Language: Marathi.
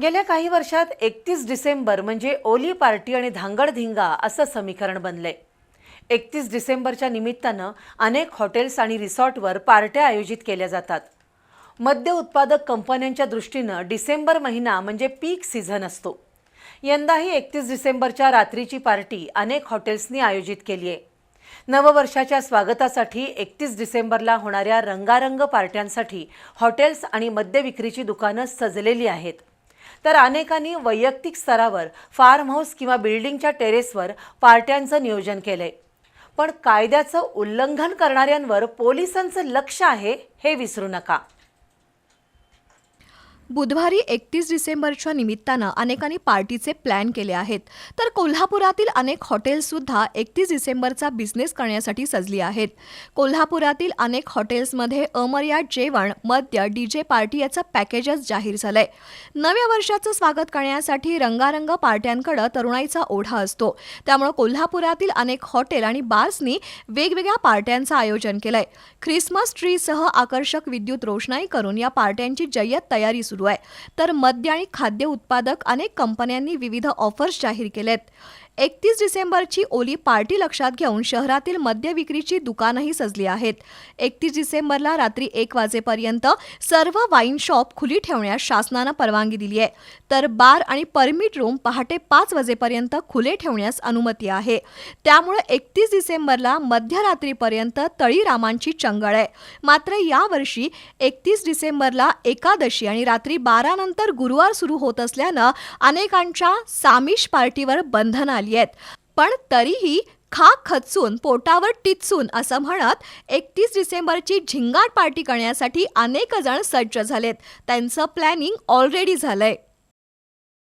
गेल्या काही वर्षात एकतीस डिसेंबर म्हणजे ओली पार्टी आणि धांगडधिंगा असं समीकरण बनलंय. एकतीस डिसेंबरच्या निमित्तानं अनेक हॉटेल्स आणि रिसॉर्टवर पार्ट्या आयोजित केल्या जातात. मद्य उत्पादक कंपन्यांच्या दृष्टीनं डिसेंबर महिना म्हणजे पीक सीझन असतो. यंदाही एकतीस डिसेंबरच्या रात्रीची पार्टी अनेक हॉटेल्सनी आयोजित केली आहे. नववर्षाच्या स्वागतासाठी एकतीस डिसेंबरला होणाऱ्या रंगारंग पार्ट्यांसाठी हॉटेल्स आणि मद्य विक्रीची दुकानं सजलेली आहेत. तर अनेकांनी वैयक्तिक स्तरावर फार्म हाऊस किंवा बिल्डिंगच्या टेरेसवर पार्ट्यांचं नियोजन केलंय. पण कायद्याचं उल्लंघन करणाऱ्यांवर पोलिसांचं लक्ष आहे हे विसरू नका. बुधवारी एकतीस डिसेंबरच्या निमित्तानं अनेकांनी पार्टीचे प्लॅन केले आहेत. तर कोल्हापुरातील अनेक हॉटेल्ससुद्धा एकतीस डिसेंबरचा बिझनेस करण्यासाठी सजली आहेत. कोल्हापुरातील अनेक हॉटेल्समध्ये अमर्याद जेवण मद्य डीजे पार्टी याचं पॅकेजच जाहीर झालंय. नव्या वर्षाचं स्वागत करण्यासाठी रंगारंग पार्ट्यांकडे तरुणाईचा ओढा असतो. त्यामुळे कोल्हापुरातील अनेक हॉटेल आणि बार्सनी वेगवेगळ्या पार्ट्यांचं आयोजन केलंय. ख्रिसमस ट्रीसह आकर्षक विद्युत रोषणाई करून या पार्ट्यांची जय्यत तयारी सुरू आहे. तर मद्य आणि खाद्य उत्पादक अनेक कंपन्यांनी विविध ऑफर्स जाहीर केलेत. एकतीस डिसेंबरची ओली पार्टी लक्षात घेऊन शहरातील मद्य विक्रीची दुकानंही सजली आहेत. एकतीस डिसेंबरला रात्री एक वाजेपर्यंत सर्व वाईन शॉप खुली ठेवण्यास शासनानं परवानगी दिली आहे. तर बार आणि परमिट रूम पहाटे पाच वाजेपर्यंत खुले ठेवण्यास अनुमती आहे. त्यामुळे एकतीस डिसेंबरला मध्यरात्रीपर्यंत तळीरामांची चंगळ आहे. मात्र यावर्षी एकतीस डिसेंबरला एकादशी आणि रात्री बारानंतर गुरुवार सुरू होत असल्यानं अनेकांच्या सामिश पार्टीवर बंधनं आली आहेत पण तरीही खा खचून पोटावर टिचून असं म्हणत एकतीस डिसेंबरची झिंगाट पार्टी करण्यासाठी अनेक जण सज्ज झालेत. त्यांचं प्लॅनिंग ऑलरेडी झालंय.